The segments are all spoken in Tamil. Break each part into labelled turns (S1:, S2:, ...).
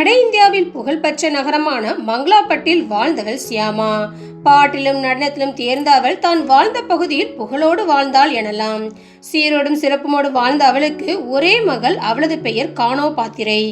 S1: வட இந்தியாவில் புகழ்பெற்ற நகரமான மங்களாப்பட்டில் வாழ்ந்தவள் சியாமா. பாட்டிலும் நடனத்திலும் தேர்ந்த அவள் தான் வாழ்ந்த பகுதியில் புகழோடு வாழ்ந்தாள் எனலாம். சீரோடும் சிறப்புமோடு வாழ்ந்த அவளுக்கு ஒரே மகள் அவளது பெயர் கானோ பாத்திரை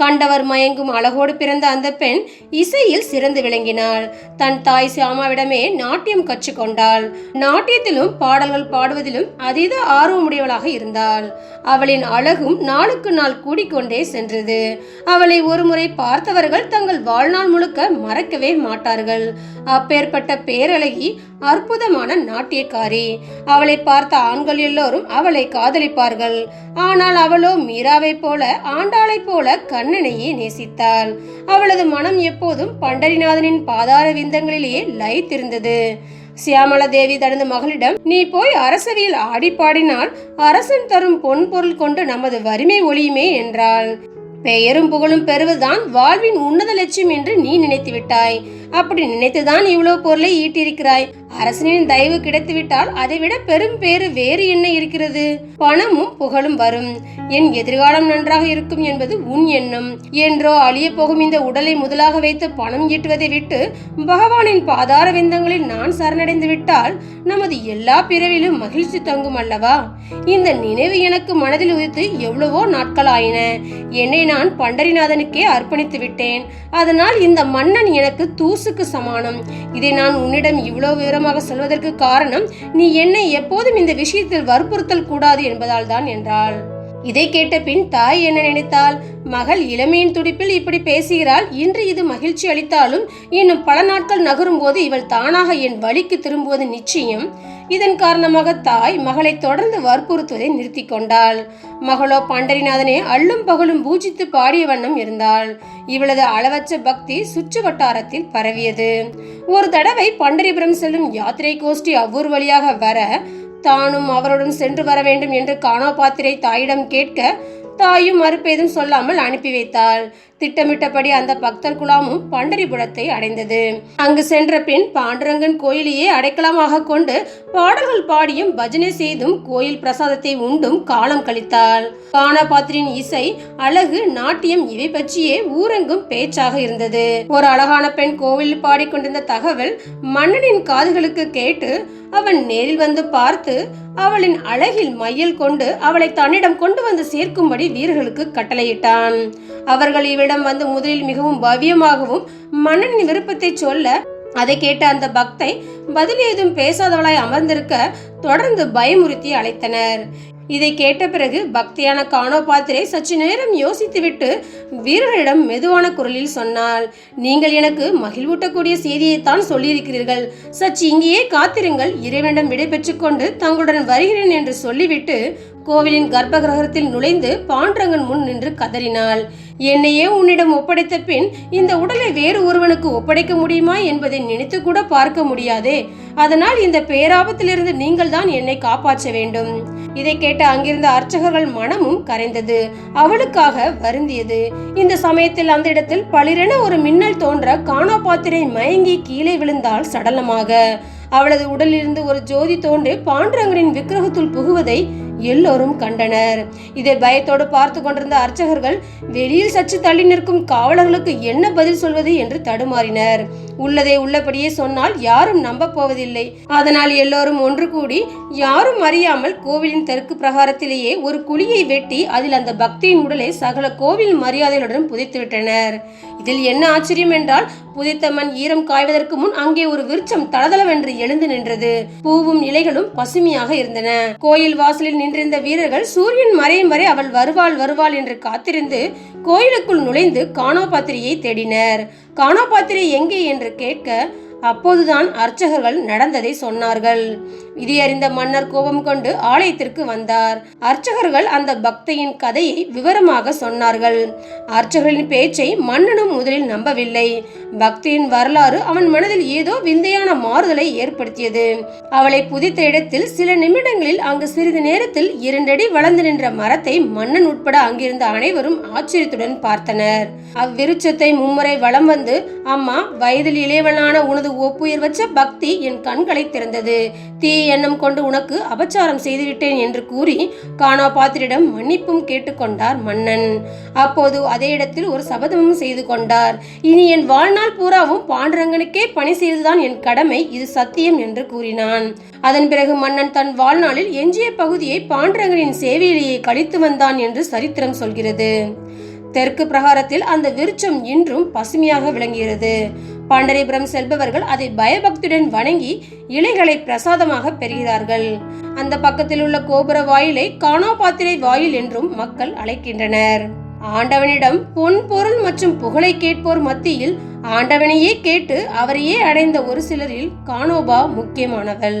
S1: கண்டவர் மயங்கும் அழகோடு பிறந்த அந்த பெண் இசையில் சிறந்து விளங்கினாள். தன் தாய் சியாமாவிடமே நாட்டியம் கற்றுக்கொண்டாள் நாட்டியத்திலும் பாடல்கள் பாடுவதிலும் அதீத ஆர்வமுடையவளாக இருந்தாள். அவளின் அழகும் நாளுக்கு நாள் கூடிக்கொண்டே சென்றது. அவளை ஒருமுறை பார்த்தவர்கள் தங்கள் வாழ்நாள் முழுக்க மறக்கவே மாட்டார்கள். அப்பேற்பட்ட பேரழகி அற்புதமான நாட்டியக்காரி. அவளை பார்த்த ஆண்கள் எல்லோரும் அவளை காதலிப்பார்கள். ஆனால் அவளோ மீராவை போல ஆண்டாளைப் போல கண்ணனையே நேசித்தாள். அவளது மனம் எப்போதும் பண்டரிநாதனின் பாதார விந்தங்களிலேயே லயித்திருந்தது. சியாமள தேவி தனது மகளிடம் நீ போய் அரசவையில் ஆடி பாடினால் அரசன் தரும் பொன் பொருள் கொண்டு நமது வறுமை ஒளியுமே என்றாள். பெயரும் புகழும் பெறுவதுதான் வாழ்வின் உன்னத லட்சியம் என்று நீ நினைத்து விட்டாய் அப்படி நினைத்துதான் இவ்வளவு பொருளை ஈட்டியிருக்கிறாய். அரசனின் தயவு கிடைத்துவிட்டால் அதைவிட பெரும் பேறு வேறு என்ன இருக்கிறது? பணமும் புகழும் வரும். என் எதிர்காலம் நன்றாக இருக்கும் என்பது உன் எண்ணம். என்றோ அழிய போகும் இந்த உடலை முதலாக வைத்து பணம் ஈட்டுவதை விட்டு பகவானின் பாதார விந்தங்களில் நான் சரணடைந்து விட்டால் நமது எல்லா பிறவிலும் மகிழ்ச்சி தங்கும் அல்லவா? இந்த நினைவு எனக்கு மனதில் உதித்து எவ்வளவோ நாட்கள் ஆயின. என்னை நான் நான் பண்டரிநாதனுக்கே அர்ப்பணித்து விட்டேன். அதனால் இந்த மன்னன் எனக்கு தூசுக்கு சமானம். இதை நான் உன்னிடம் இவ்வளவு விவரமாக சொல்வதற்கு காரணம் நீ என்னை எப்போதும் இந்த விஷயத்தில் வற்புறுத்தல் கூடாது என்பதால் தான் என்றாள். இதை கேட்ட பின் தாய் என்ன நினைத்தாள்? மகள் இளமையின் துடிப்பில் இப்படி பேசுகிறாள். இன்று இது மகிழ்ச்சி அளித்தாலும் இன்னும் பல நாட்கள் நகரும் போது இவள் தானாக என் வழிக்கு திரும்புவது நிச்சயம். இதன் காரணமாக தாய் மகளை தொடர்ந்து வற்புறுத்துவதை நிறுத்தி கொண்டாள். மகளோ பண்டரிநாதனை அள்ளும் பகலும் பூஜித்து பாடிய வண்ணம் இருந்தாள். இவளது அளவற்ற பக்தி சுற்று வட்டாரத்தில் பரவியது. ஒரு தடவை பண்டரிபுரம் செல்லும் யாத்திரை கோஷ்டி அவ்வூர் வழியாக வர தானும் அவருடன் சென்று வர வேண்டும் என்று காணாபாத்திரை தாயிடம் கேட்க தாயும் மறுப்பேதும் சொல்லாமல் அனுப்பி வைத்தாள். திட்டமிட்டபடி அந்த பக்தர் குலாமும் பண்டரிபுரத்தை அடைந்தது. அங்கு சென்ற பின் பாண்டுரங்கன் கோயிலையே அடைக்கலமாக கொண்டு பாடல்கள் பாடியும் பஜனை செய்தும் கோயில் பிரசாதத்தை உண்டும் காலம் கழித்தாள். காணாபாத்திரின் இசை அழகு நாட்டியம் இவை பற்றியே ஊரெங்கும் பேச்சாக இருந்தது. ஒரு அழகான பெண் கோவிலில் பாடிக்கொண்டிருந்த தகவல் மன்னனின் காதுகளுக்கு கேட்டு அவன் நேரில் வந்து பார்த்து அவளின் அழகில் மையல் கொண்டு அவளை தன்னிடம் கொண்டு வந்து சேர்க்கும்படி வீரர்களுக்கு கட்டளையிட்டான். அவர்கள் இவரிடம் வந்து முதலில் மிகவும் பவ்யமாகவும் மன்னனின் விருப்பத்தை சொல்ல அதை கேட்ட அந்த பக்தை பதில் ஏதும் பேசாதவளாய் அமர்ந்திருக்க தொடர்ந்து பயமுறுத்தி அழைத்தனர். இதை கேட்ட பிறகு பக்தியான காணோபாத்திரை சற்று நேரம் யோசித்துவிட்டு வீரர்களிடம் மெதுவான குரலில் சொன்னாள் நீங்கள் எனக்கு மகிழ்வூட்டக்கூடிய செய்தியைத்தான் சொல்லியிருக்கிறீர்கள். சற்று இங்கேயே காத்திருங்கள். இறைவனிடம் விடை பெற்றுக்கொண்டு தங்களுடன் வருகிறேன் என்று சொல்லிவிட்டு கோவிலின் கர்ப்பகிரகத்தில் நுழைந்து பாண்டரங்கன் முன் நின்று கதறினாள். என்னையே உன்னிடம் ஒப்படைத்த பின் இந்த உடலை வேறு ஒருவனுக்கு ஒப்படைக்க முடியுமா என்பதை நினைத்து கூட பார்க்க முடியாதே. அதனால் இந்த பேராபத்திலிருந்து நீங்கள் தான் என்னை காப்பாற்ற வேண்டும். இதை கேட்ட அங்கிருந்த அர்ச்சகர்கள் மனமும் கரைந்தது. அவளுக்காக வருந்தியது. இந்த சமயத்தில் அந்த இடத்தில் பளிரென ஒரு மின்னல் தோன்ற காணாபாத்திரை மயங்கி கீழே விழுந்தால் சடலமாக. அவளது உடலிலிருந்து ஒரு ஜோதி தோன்றி பாண்டுரங்கனின் விக்கிரகத்துள் புகுவதை எல்லோரும் கண்டனர். இதை பயத்தோடு பார்த்து கொண்டிருந்த அர்ச்சகர்கள் வெளியில் சற்று தள்ளி நிற்கும் காவலர்களுக்கு என்ன பதில் சொல்வது என்று தடுமாறினர். உள்ளதை உள்ளபடியே சொன்னால் யாரும் நம்ப போவதில்லை. அதனால் எல்லோரும் ஒன்று கூடி யாரும் அறியாமல் கோவிலின் தெற்கு பிரகாரத்திலேயே ஒரு குழியை வெட்டி அதில் அந்த பக்தியின் உடலை சகல கோவில் மரியாதைகளுடன் புதைத்துவிட்டனர் இதில் என்ன ஆச்சரியம் என்றால் புதைத்த மண் ஈரம் காய்வதற்கு முன் அங்கே ஒரு விருட்சம் தளதளவென்று எழுந்து நின்றது. பூவும் இலைகளும் பசுமையாக இருந்தன. கோயில் வாசலில் நின்றிருந்த வீரர்கள் சூரியன் மறையும் வரை அவள் வருவாள் வருவாள் என்று காத்திருந்து கோயிலுக்குள் நுழைந்து காணாபாத்திரியை தேடினர். காணாபாத்திரி எங்கே என்று கேட்க அப்போதுதான் அர்ச்சகர்கள் நடந்ததை சொன்னார்கள். இதை அறிந்த மன்னர் கோபம் கொண்டு ஆலயத்திற்கு வந்தார். அர்ச்சகர்கள் அந்த பக்தையின் கதையை விவரமாக சொன்னார்கள். அர்ச்சகர்களின் பேச்சை மன்னனும் முதலில் நம்பவில்லை. பக்தியின் வரலாறு அவன் மனதில் ஏதோ விந்தையான மாறுதலை ஏற்படுத்தியது. அவளை புதித்த இடத்தில் சில நிமிடங்களில் அங்கு சிறிது நேரத்தில் இரண்டடி வளர்ந்து நின்ற மரத்தை மன்னன் உட்பட அங்கிருந்த அனைவரும் ஆச்சரியத்துடன் பார்த்தனர். அவ்விருச்சத்தை மும்முறை வலம் வந்து அம்மா வயதில் இளையவனான உனது ஒப்புயர் வச்ச பக்தி என் கண்களை திறந்தது. தீய எண்ணம் கொண்டு உனக்கு அபச்சாரம் செய்துவிட்டேன் என்று கூறி காணாபாத்திரிடம் மன்னிப்பும் கேட்டுக்கொண்டார் மன்னன். அப்போது அதே இடத்தில் ஒரு சபதமும் செய்து கொண்டார். இனி என் வாழ்நாள் பூராவும் பாண்டுரங்கனுக்கே பணி செய்துதான் என் கடமை இது சத்தியம் என்று கூறினான். அதன் பிறகு மன்னன் தன் வாழ்நாளில் எஞ்சிய பகுதியை பாண்டுரங்கனின் சேவையிலேயே கழித்து வந்தான் என்று சரித்திரம் சொல்கிறது. தெற்கு பிரகாரத்தில் அந்த விருட்சம் இன்றும் பசுமையாக விளங்குகிறது. பாண்டரிபுரம் செல்பவர்கள் அதை பயபக்தியுடன் வணங்கி இலைகளை பிரசாதமாக பெறுகிறார்கள். அந்த பக்கத்தில் உள்ள கோபுர வாயிலை காணாபாத்திரை வாயில் என்றும் மக்கள் அழைக்கின்றனர். ஆண்டவனிடம் பொன் பொருள் மற்றும் புகழை கேட்போர் மத்தியில் ஆண்டவனையே கேட்டு அவரையே அடைந்த ஒரு சிலரில் கானோபா முக்கியமானவள்.